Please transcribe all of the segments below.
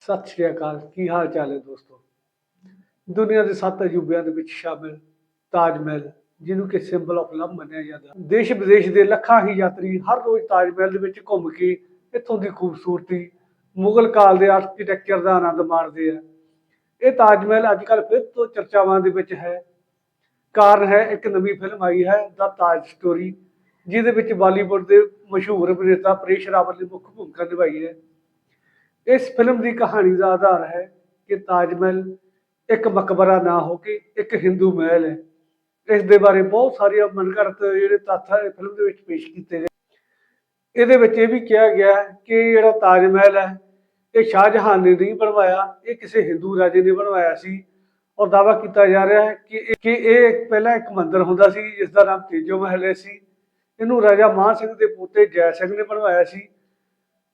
ਸਤਿ ਸ਼੍ਰੀ ਅਕਾਲ, ਕੀ ਹਾਲ ਚਾਲ ਹੈ ਦੋਸਤੋ? ਦੁਨੀਆ ਦੇ ਸੱਤ ਅਜੂਬਿਆਂ ਦੇ ਵਿੱਚ ਸ਼ਾਮਿਲ, ਤਾਜ ਮਹਿਲ, ਜਿਹਨੂੰ ਕਿ ਸਿੰਬਲ ਆਫ ਲਵ ਮੰਨਿਆ ਜਾਂਦਾ ਦੇਸ਼ ਵਿਦੇਸ਼ ਦੇ ਲੱਖਾਂ ਹੀ ਯਾਤਰੀ ਹਰ ਰੋਜ਼ ਤਾਜ ਮਹਿਲ ਦੇ ਵਿੱਚ ਘੁੰਮ ਕੇ ਇੱਥੋਂ ਦੀ ਖੂਬਸੂਰਤੀ, ਮੁਗਲ ਕਾਲ ਦੇ ਆਰਕੀਟੈਕਚਰ ਦਾ ਆਨੰਦ ਮਾਣਦੇ ਆ। ਇਹ ਤਾਜ ਮਹਿਲ ਅੱਜ ਕੱਲ੍ਹ ਫਿਰ ਤੋਂ ਚਰਚਾਵਾਂ ਦੇ ਵਿੱਚ ਹੈ। ਕਾਰਨ ਹੈ, ਇੱਕ ਨਵੀਂ ਫਿਲਮ ਆਈ ਹੈ ਦਾ ਤਾਜ ਸਟੋਰੀ ਜਿਹਦੇ ਵਿੱਚ ਬਾਲੀਵੁੱਡ ਦੇ ਮਸ਼ਹੂਰ ਅਭਿਨੇਤਾ ਪ੍ਰੇਸ਼ ਰਾਵਲ ਨੇ ਮੁੱਖ ਭੂਮਿਕਾ ਨਿਭਾਈ ਹੈ। ਇਸ ਫਿਲਮ ਦੀ ਕਹਾਣੀ ਦਾ ਆਧਾਰ ਹੈ ਕਿ ਤਾਜ ਮਹਿਲ ਇੱਕ ਮਕਬਰਾ ਨਾ ਹੋ ਕੇ ਇੱਕ ਹਿੰਦੂ ਮਹਿਲ ਹੈ। ਇਸ ਦੇ ਬਾਰੇ ਬਹੁਤ ਸਾਰੀਆਂ ਮਨਘੜਤ ਜਿਹੜੇ ਤੱਥ ਹੈ ਫਿਲਮ ਦੇ ਵਿੱਚ ਪੇਸ਼ ਕੀਤੇ ਗਏ। ਇਹਦੇ ਵਿੱਚ ਇਹ ਵੀ ਕਿਹਾ ਗਿਆ ਕਿ ਜਿਹੜਾ ਤਾਜ ਮਹਿਲ ਹੈ, ਇਹ ਸ਼ਾਹਜਹਾਨ ਨੇ ਨਹੀਂ ਬਣਵਾਇਆ, ਇਹ ਕਿਸੇ ਹਿੰਦੂ ਰਾਜੇ ਨੇ ਬਣਵਾਇਆ ਸੀ। ਔਰ ਦਾਵਾ ਕੀਤਾ ਜਾ ਰਿਹਾ ਹੈ ਕਿ ਇਹ- ਕਿ ਇਹ ਪਹਿਲਾਂ ਇੱਕ ਮੰਦਿਰ ਹੁੰਦਾ ਸੀ, ਜਿਸ ਦਾ ਨਾਮ ਤੇਜੋ ਮਹਿਲ ਸੀ। ਇਹਨੂੰ ਰਾਜਾ ਮਾਨ ਸਿੰਘ ਦੇ ਪੋਤੇ ਜੈ ਸਿੰਘ ਨੇ ਬਣਵਾਇਆ ਸੀ।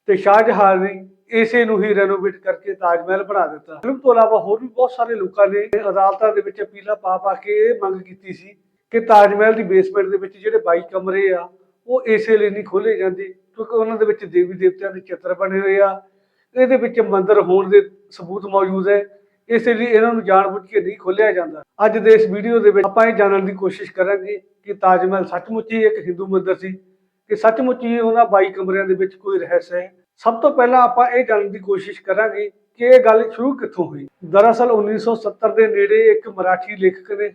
ਤੇ ਸ਼ਾਹਜਹਾਨ ਨੇ ਇਸੇ ਨੂੰ ਹੀ ਰੈਨੋਵੇਟ ਕਰਕੇ ਤਾਜ ਮਹਿਲ ਬਣਾ ਦਿੱਤਾ। ਫਿਲਮ ਤੋਂ ਇਲਾਵਾ ਹੋਰ ਵੀ ਬਹੁਤ ਸਾਰੇ ਲੋਕਾਂ ਨੇ ਅਦਾਲਤਾਂ ਦੇ ਵਿੱਚ ਅਪੀਲਾਂ ਪਾ ਪਾ ਕੇ ਇਹ ਮੰਗ ਕੀਤੀ ਸੀ ਕਿ ਤਾਜ ਮਹਿਲ ਦੀ ਬੇਸਮੈਂਟ ਦੇ ਵਿੱਚ ਜਿਹੜੇ 22 ਕਮਰੇ ਆ, ਉਹ ਇਸੇ ਲਈ ਨਹੀਂ ਖੋਲੇ ਜਾਂਦੇ, ਕਿਉਂਕਿ ਉਹਨਾਂ ਦੇ ਵਿੱਚ ਦੇਵੀ ਦੇਵਤਿਆਂ ਦੇ ਚਿੱਤਰ ਬਣੇ ਹੋਏ ਆ। ਇਹਦੇ ਵਿੱਚ ਮੰਦਰ ਹੋਣ ਦੇ ਸਬੂਤ ਮੌਜੂਦ ਹੈ। ਇਸੇ ਲਈ ਇਹਨਾਂ ਨੂੰ ਜਾਣਬੁੱਝ ਕੇ ਨਹੀਂ ਖੋਲਿਆ ਜਾਂਦਾ। ਅੱਜ ਦੇ ਇਸ ਵੀਡੀਓ ਦੇ ਵਿੱਚ ਆਪਾਂ ਇਹ ਜਾਣਨ ਦੀ ਕੋਸ਼ਿਸ਼ ਕਰਾਂਗੇ ਕਿ ਤਾਜ ਮਹਿਲ ਸੱਚਮੁੱਚ ਹੀ ਇੱਕ ਹਿੰਦੂ ਮੰਦਰ ਸੀ, ਕਿ ਸੱਚਮੁੱਚ ਹੀ ਉਹਨਾਂ 22 ਕਮਰਿਆਂ ਦੇ ਵਿੱਚ ਕੋਈ ਰਹੱਸ ਹੈ। ਸਭ ਤੋਂ ਪਹਿਲਾਂ ਆਪਾਂ ਇਹ ਜਾਣਨ ਦੀ ਕੋਸ਼ਿਸ਼ ਕਰਾਂਗੇ ਕਿ ਇਹ ਗੱਲ ਸ਼ੁਰੂ ਕਿੱਥੋਂ ਹੋਈ? ਦਰਅਸਲ 1970 ਦੇ ਨੇੜੇ ਇੱਕ ਮਰਾਠੀ ਲੇਖਕ ਨੇ,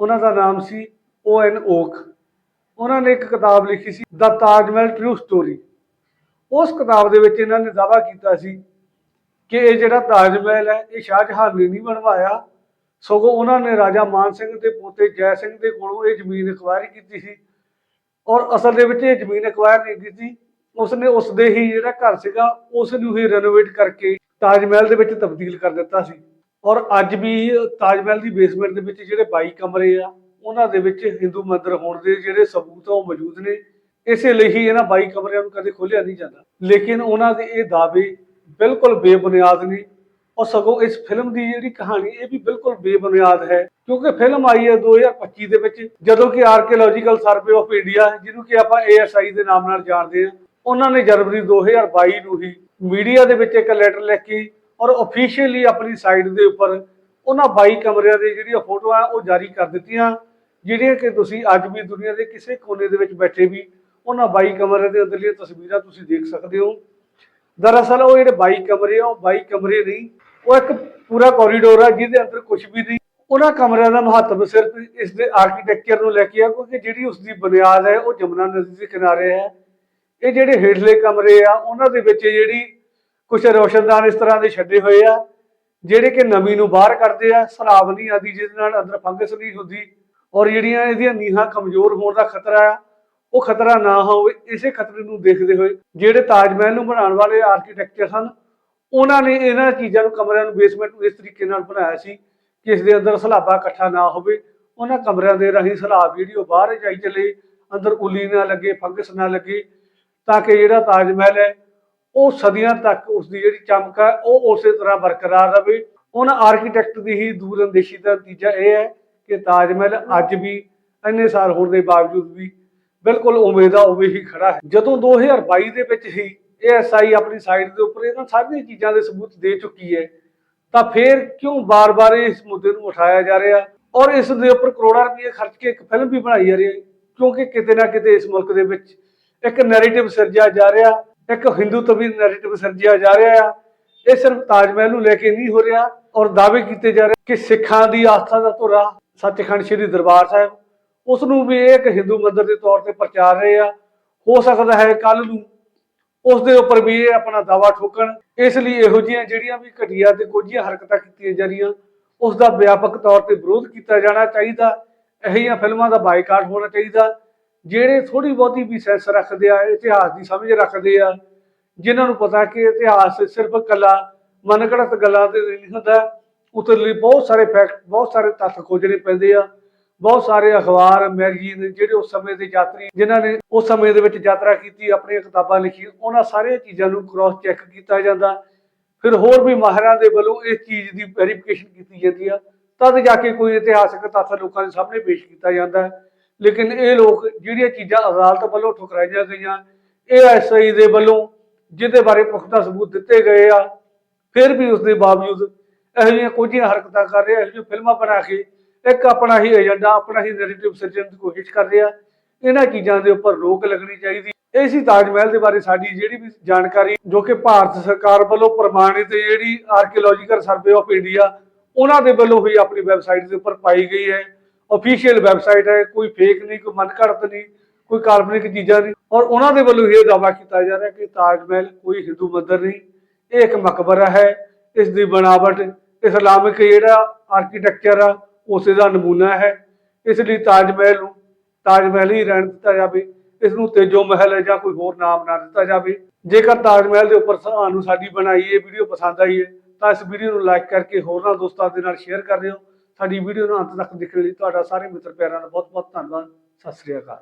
ਉਹਨਾਂ ਦਾ ਨਾਮ ਸੀ ਓ ਐਨ ਓਕ। ਉਹਨਾਂ ਨੇ ਇੱਕ ਕਿਤਾਬ ਲਿਖੀ ਸੀ, ਦਾ ਤਾਜ ਮਹਿਲ ਟਰੂ ਸਟੋਰੀ। ਉਸ ਕਿਤਾਬ ਦੇ ਵਿੱਚ ਇਹਨਾਂ ਨੇ ਦਾਅਵਾ ਕੀਤਾ ਸੀ ਕਿ ਇਹ ਜਿਹੜਾ ਤਾਜ ਮਹਿਲ ਹੈ, ਇਹ ਸ਼ਾਹਜਹਾਨ ਨੇ ਨਹੀਂ ਬਣਵਾਇਆ। ਸਗੋਂ ਉਹਨਾਂ ਨੇ ਰਾਜਾ ਮਾਨ ਸਿੰਘ ਦੇ ਪੋਤੇ ਜੈ ਸਿੰਘ ਦੇ ਕੋਲੋਂ ਇਹ ਜ਼ਮੀਨ ਅਕਵਾਇਰ ਕੀਤੀ ਸੀ ਔਰ ਅਸਲ ਦੇ ਵਿੱਚ ਇਹ ਜ਼ਮੀਨ ਅਕਵਾਇਰ ਨਹੀਂ ਕੀਤੀ। ਉਸਨੇ ਉਸਦੇ ਹੀ ਜਿਹੜਾ ਘਰ ਸੀਗਾ ਉਸ ਨੂੰ ਹੀ ਰੈਨੋਵੇਟ ਕਰਕੇ ਤਾਜ ਮਹਿਲ ਦੇ ਵਿੱਚ ਤਬਦੀਲ ਕਰ ਦਿੱਤਾ ਸੀ। ਔਰ ਅੱਜ ਵੀ ਤਾਜ ਮਹਿਲ ਦੀ ਬੇਸਮੈਂਟ ਦੇ ਵਿੱਚ ਜਿਹੜੇ 22 ਕਮਰੇ ਆ, ਉਹਨਾਂ ਦੇ ਵਿੱਚ ਹਿੰਦੂ ਮੰਦਰ ਹੋਣ ਦੇ ਜਿਹੜੇ ਸਬੂਤ ਆ, ਉਹ ਮੌਜੂਦ ਨੇ। ਇਸੇ ਲਈ ਹੀ ਇਹਨਾਂ 22 ਕਮਰਿਆਂ ਨੂੰ ਕਦੇ ਖੋਲਿਆ ਨਹੀਂ ਜਾਂਦਾ। ਲੇਕਿਨ ਉਹਨਾਂ ਦੇ ਇਹ ਦਾਅਵੇ ਬਿਲਕੁਲ ਬੇਬੁਨਿਆਦ ਨੇ। ਔਰ ਸਗੋਂ ਇਸ ਫਿਲਮ ਦੀ ਜਿਹੜੀ ਕਹਾਣੀ, ਇਹ ਵੀ ਬਿਲਕੁਲ ਬੇਬੁਨਿਆਦ ਹੈ। ਕਿਉਂਕਿ ਫਿਲਮ ਆਈ ਹੈ 2025 ਦੇ ਵਿੱਚ, ਜਦੋਂ ਕਿ ਆਰਕੀਓਲੋਜੀਕਲ ਸਰਵੇ ਆਫ ਇੰਡੀਆ ਜਿਹਨੂੰ ਕਿ ਆਪਾਂ ASI ਦੇ ਨਾਮ ਨਾਲ ਜਾਣਦੇ ਹਾਂ ਉਹਨਾਂ ਨੇ ਜਨਵਰੀ 2022 ਨੂੰ ਹੀ ਮੀਡੀਆ ਦੇ ਵਿੱਚ ਇੱਕ ਲੈਟਰ ਲਿਖ ਕੇ ਔਰ ਅਫੀਸ਼ੀਅਲੀ ਆਪਣੀ ਸਾਈਟ ਦੇ ਉੱਪਰ ਉਹਨਾਂ 22 ਕਮਰਿਆਂ ਦੇ ਜਿਹੜੀਆਂ ਫੋਟੋਆਂ ਉਹ ਜਾਰੀ ਕਰ ਦਿੱਤੀਆਂ, ਜਿਹੜੀਆਂ ਕਿ ਤੁਸੀਂ ਅੱਜ ਵੀ ਦੁਨੀਆ ਦੇ ਕਿਸੇ ਕੋਨੇ ਦੇ ਵਿੱਚ ਬੈਠੇ ਵੀ ਉਹਨਾਂ 22 ਕਮਰਿਆਂ ਦੇ ਅੰਦਰਲੀਆਂ ਤਸਵੀਰਾਂ ਤੁਸੀਂ ਦੇਖ ਸਕਦੇ ਹੋ। ਦਰਅਸਲ ਉਹ ਜਿਹੜੇ 22 ਕਮਰੇ ਆ, ਉਹ 22 ਕਮਰੇ ਨਹੀਂ, ਉਹ ਇੱਕ ਪੂਰਾ ਕੋਰੀਡੋਰ ਆ ਜਿਹਦੇ ਅੰਦਰ ਕੁਝ ਵੀ ਨਹੀਂ। ਉਹਨਾਂ ਕਮਰਿਆਂ ਦਾ ਮਹੱਤਵ ਸਿਰਫ ਇਸ ਦੇ ਆਰਕੀਟੈਕਚਰ ਨੂੰ ਲੈ ਕੇ ਆ, ਕਿਉਂਕਿ ਜਿਹੜੀ ਉਸ ਦੀ ਬੁਨਿਆਦ ਹੈ, ਉਹ ਜਮਨਾ ਨਦੀ ਦੇ ਕਿਨਾਰੇ ਹੈ। ਇਹ ਜਿਹੜੇ ਹੇਠਲੇ ਕਮਰੇ ਆ, ਉਹਨਾਂ ਦੇ ਵਿੱਚ ਜਿਹੜੀ ਕੁਝ ਰੋਸ਼ਨਦਾਨ ਇਸ ਤਰ੍ਹਾਂ ਦੇ ਛੱਡੇ ਹੋਏ ਆ, ਜਿਹੜੇ ਕਿ ਨਮੀ ਨੂੰ ਬਾਹਰ ਕੱਢਦੇ ਆ ਸਰਾਬ ਨਹੀਂ ਆਦੀ, ਜਿਹਦੇ ਨਾਲ ਅੰਦਰ ਫੰਗਸ ਨਹੀਂ ਹੁੰਦੀ ਔਰ ਜਿਹੜੀਆਂ ਇਹਦੀਆਂ ਨੀਹਾਂ ਕਮਜ਼ੋਰ ਹੋਣ ਦਾ ਖਤਰਾ ਆ, ਉਹ ਖਤਰਾ ਨਾ ਹੋਵੇ, ਇਸੇ ਖਤਰੇ ਨੂੰ ਦੇਖਦੇ ਹੋਏ ਜਿਹੜੇ ਤਾਜ ਮਹਿਲ ਨੂੰ ਬਣਾਉਣ ਵਾਲੇ ਆਰਕੀਟੈਕਚਰ ਹਨ, ਉਹਨਾਂ ਨੇ ਇਹਨਾਂ ਚੀਜ਼ਾਂ ਨੂੰ ਕਮਰਿਆਂ ਨੂੰ ਬੇਸਮੈਂਟ ਨੂੰ ਇਸ ਤਰੀਕੇ ਨਾਲ ਬਣਾਇਆ ਸੀ ਕਿ ਇਸ ਦੇ ਅੰਦਰ ਸਲਾਬਾ ਇਕੱਠਾ ਨਾ ਹੋਵੇ, ਉਹਨਾਂ ਕਮਰਿਆਂ ਦੇ ਰਾਹੀਂ ਸਲਾਬ ਜਿਹੜੀ ਉਹ ਬਾਹਰ ਜਾਈ ਚਲੇ, ਅੰਦਰ ਉਲੀ ਨਾ ਲੱਗੇ, ਫੰਗਸ ਨਾ ਲੱਗੇ ਤਾਂ ਕਿ ਜਿਹੜਾ ਤਾਜ ਮਹਿਲ ਹੈ, ਉਹ ਸਦੀਆਂ ਤੱਕ ਉਸ ਦੀ ਜਿਹੜੀ ਚਮਕ ਹੈ, ਉਹ ਉਸੇ ਤਰ੍ਹਾਂ ਬਰਕਰਾਰ ਰਹੇ। ਉਹਨਾਂ ਆਰਕੀਟੈਕਟ ਦੀ ਹੀ ਦੂਰਅੰਦੇਸ਼ੀ ਦਾ ਨਤੀਜਾ ਇਹ ਹੈ ਕਿ ਤਾਜ ਮਹਿਲ ਅੱਜ ਵੀ ਇੰਨੇ ਸਾਲ ਹੋਣ ਦੇ ਬਾਵਜੂਦ ਵੀ ਬਿਲਕੁਲ ਉਵੇਂ ਦਾ ਉਵੇਂ ਹੀ ਖੜਾ ਹੈ। ਜਦੋਂ 2022 ਦੇ ਵਿੱਚ ਹੀ ਏਐਸਆਈ ਆਪਣੀ ਸਾਈਟ ਦੇ ਉੱਪਰ ਇਹਨਾਂ ਸਾਰੀਆਂ ਚੀਜ਼ਾਂ ਦੇ ਸਬੂਤ ਦੇ ਚੁੱਕੀ ਹੈ, ਤਾਂ ਫਿਰ ਕਿਉਂ ਬਾਰ-ਬਾਰ ਇਸ ਮੁੱਦੇ ਨੂੰ ਉਠਾਇਆ ਜਾ ਰਿਹਾ? ਔਰ ਇਸ ਦੇ ਉੱਪਰ ਕਰੋੜਾਂ ਰੁਪਏ ਖਰਚ ਕੇ ਇੱਕ ਫਿਲਮ ਵੀ ਬਣਾਈ ਜਾ ਰਹੀ ਹੈ, ਕਿਉਂਕਿ ਕਿਤੇ ਨਾ ਕਿਤੇ ਇਸ ਮੁਲਕ ਦੇ ਵਿੱਚ ਇੱਕ ਨੈਰੇਟਿਵ ਸਿਰਜਿਆ ਜਾ ਰਿਹਾ, ਇੱਕ ਹਿੰਦੂ ਤਵੀ ਨੈਰੇਟਿਵ ਸਿਰਜਿਆ ਜਾ ਰਿਹਾ ਆ। ਇਹ ਸਿਰਫ ਤਾਜ ਮਹਿਲ ਨੂੰ ਲੈ ਕੇ ਨਹੀਂ ਹੋ ਰਿਹਾ ਔਰ ਦਾਅਵੇ ਕੀਤੇ ਜਾ ਰਹੇ ਕਿ ਸਿੱਖਾਂ ਦੀ ਆਸਥਾ ਦਾ ਧੁਰਾ ਸੱਚਖੰਡ ਸ੍ਰੀ ਦਰਬਾਰ ਸਾਹਿਬ, ਉਸ ਨੂੰ ਵੀ ਇਹ ਇੱਕ ਹਿੰਦੂ ਮੰਦਰ ਦੇ ਤੌਰ ਤੇ ਪ੍ਰਚਾਰ ਰਹੇ ਆ। ਹੋ ਸਕਦਾ ਹੈ ਕੱਲ ਨੂੰ ਉਸ ਦੇ ਉੱਪਰ ਵੀ ਇਹ ਆਪਣਾ ਦਾਵਾ ਠੋਕਣ। ਇਸ ਲਈ ਇਹੋ ਜਿਹੀਆਂ ਜਿਹੜੀਆਂ ਵੀ ਘਟੀਆ ਤੇ ਕੋਝੀਆਂ ਹਰਕਤਾਂ ਕੀਤੀਆਂ ਜਾ ਰਹੀਆਂ, ਉਸ ਦਾ ਵਿਆਪਕ ਤੌਰ ਤੇ ਵਿਰੋਧ ਕੀਤਾ ਜਾਣਾ ਚਾਹੀਦਾ। ਇਹੋ ਜਿਹੀਆਂ ਫਿਲਮਾਂ ਦਾ ਬਾਈਕਾਟ ਹੋਣਾ ਚਾਹੀਦਾ। ਜਿਹੜੇ ਥੋੜੀ ਬਹੁਤੀ ਵੀ ਸੈਂਸ ਰੱਖਦੇ ਆ, ਇਤਿਹਾਸ ਦੀ ਸਮਝ ਰੱਖਦੇ ਆ, ਜਿਨ੍ਹਾਂ ਨੂੰ ਪਤਾ ਕਿ ਇਤਿਹਾਸ ਸਿਰਫ ਕੱਲਾ, ਮਨਗੜਤ ਗੱਲਾਂ ਤੇ ਨਹੀਂ ਹੁੰਦਾ, ਉਤਰ ਲਈ ਬਹੁਤ ਸਾਰੇ ਫੈਕਟ ਬਹੁਤ ਸਾਰੇ ਤੱਥ ਖੋਜਣੇ ਪੈਂਦੇ ਆ, ਬਹੁਤ ਸਾਰੇ ਅਖਬਾਰ, ਮੈਗਜ਼ੀਨ ਜਿਹੜੇ ਉਸ ਸਮੇਂ ਦੇ ਯਾਤਰੀ, ਜਿਨ੍ਹਾਂ ਨੇ ਉਸ ਸਮੇਂ ਦੇ ਵਿੱਚ ਯਾਤਰਾ ਕੀਤੀ, ਆਪਣੀਆਂ ਕਿਤਾਬਾਂ ਲਿਖੀਆਂ, ਉਹਨਾਂ ਸਾਰੀਆਂ ਚੀਜ਼ਾਂ ਨੂੰ ਕ੍ਰਾਸ ਚੈੱਕ ਕੀਤਾ ਜਾਂਦਾ ਫਿਰ ਹੋਰ ਵੀ ਮਾਹਿਰਾਂ ਦੇ ਵੱਲੋਂ ਇਸ ਚੀਜ਼ ਦੀ ਵੈਰੀਫਿਕੇਸ਼ਨ ਕੀਤੀ ਜਾਂਦੀ ਆ, ਤਦ ਜਾ ਕੇ ਕੋਈ ਇਤਿਹਾਸਕ ਤੱਥ ਲੋਕਾਂ ਦੇ ਸਾਹਮਣੇ ਪੇਸ਼ ਕੀਤਾ ਜਾਂਦਾ ਹੈ। ਲੇਕਿਨ ਇਹ ਲੋਕ ਜਿਹੜੀਆਂ ਚੀਜ਼ਾਂ ਅਦਾਲਤ ਵੱਲੋਂ ਠੁਕਰਾਈਆਂ ਗਈਆਂ, ਇਹ ਐਸਆਈ ਦੇ ਵੱਲੋਂ, ਜਿਹਦੇ ਬਾਰੇ ਪੁਖਤਾ ਸਬੂਤ ਦਿੱਤੇ ਗਏ ਆ, ਫਿਰ ਵੀ ਉਸ ਦੇ ਬਾਵਜੂਦ ਇਹੋ ਜਿਹੀਆਂ ਕੁਝੀਆਂ ਹਰਕਤਾਂ ਕਰ ਰਿਹਾ ਇਹੋ ਜਿਹੀਆਂ ਫਿਲਮਾਂ ਬਣਾ ਕੇ ਇੱਕ ਆਪਣਾ ਹੀ ਏਜੰਡਾ, ਆਪਣਾ ਹੀ ਨੈਰੇਟਿਵ ਸਿਰਜਣ ਦੀ ਕੋਸ਼ਿਸ਼ ਕਰ ਰਿਹਾ, ਇਹਨਾਂ ਚੀਜ਼ਾਂ ਦੇ ਉੱਪਰ ਰੋਕ ਲੱਗਣੀ ਚਾਹੀਦੀ। ਇਹ ਸੀ ਤਾਜ ਮਹਿਲ ਦੇ ਬਾਰੇ ਸਾਡੀ ਜਿਹੜੀ ਵੀ ਜਾਣਕਾਰੀ, ਜੋ ਕਿ ਭਾਰਤ ਸਰਕਾਰ ਵੱਲੋਂ ਪ੍ਰਮਾਣਿਤ ਜਿਹੜੀ ਆਰਕੀਓਲੋਜੀਕਲ ਸਰਵੇ ਆਫ ਇੰਡੀਆ ਉਹਨਾਂ ਦੇ ਵੱਲੋਂ ਹੀ ਆਪਣੀ ਵੈਬਸਾਈਟ ਦੇ ਉੱਪਰ ਪਾਈ ਗਈ ਹੈ। ਅਫੀਸ਼ੀਅਲ ਵੈਬਸਾਈਟ ਹੈ, ਕੋਈ ਫੇਕ ਨਹੀਂ, ਕੋਈ ਮਨਘੜਤ ਨਹੀਂ, ਕੋਈ ਕਾਲਪਨਿਕ ਚੀਜ਼ਾਂ ਨਹੀਂ। ਔਰ ਉਹਨਾਂ ਦੇ ਵੱਲੋਂ ਇਹ ਦਾਅਵਾ ਕੀਤਾ ਜਾ ਰਿਹਾ ਕਿ ਤਾਜ ਮਹਿਲ ਕੋਈ ਹਿੰਦੂ ਮੰਦਰ ਨਹੀਂ, ਇਹ ਇੱਕ ਮਕਬਰਾ ਹੈ, ਇਸ ਦੀ ਬਣਾਵਟ ਇਸਲਾਮਿਕ ਜਿਹੜਾ ਆਰਕੀਟੈਕਚਰ ਆ, ਉਸੇ ਦਾ ਨਮੂਨਾ ਹੈ। ਇਸ ਲਈ ਤਾਜ ਮਹਿਲ ਨੂੰ, ਤਾਜ ਮਹਿਲ ਹੀ ਰਹਿਣ ਦਿੱਤਾ ਜਾਵੇ, ਇਸ ਨੂੰ ਤੇਜੋ ਮਹਿਲ ਜਾਂ ਕੋਈ ਹੋਰ ਨਾਮ ਨਾ ਦਿੱਤਾ ਜਾਵੇ। ਜੇਕਰ ਤਾਜ ਮਹਿਲ ਦੇ ਉੱਪਰ ਸਾਨੂੰ ਸਾਡੀ ਬਣਾਈ ਇਹ ਵੀਡੀਓ ਪਸੰਦ ਆਈ ਹੈ, ਤਾਂ ਇਸ ਵੀਡੀਓ ਨੂੰ ਲਾਈਕ ਕਰਕੇ ਹੋਰਨਾਂ ਦੋਸਤਾਂ ਦੇ ਨਾਲ ਸ਼ੇਅਰ ਕਰ ਦਿਓ। ਸਾਡੀ ਵੀਡੀਓ ਨੂੰ ਅੰਤ ਤੱਕ ਦੇਖਣ ਲਈ ਤੁਹਾਡਾ ਸਾਰੇ ਮਿੱਤਰ ਪਿਆਰਾਂ ਦਾ ਬਹੁਤ ਬਹੁਤ ਧੰਨਵਾਦ। ਸਤਿ ਸ੍ਰੀ ਅਕਾਲ।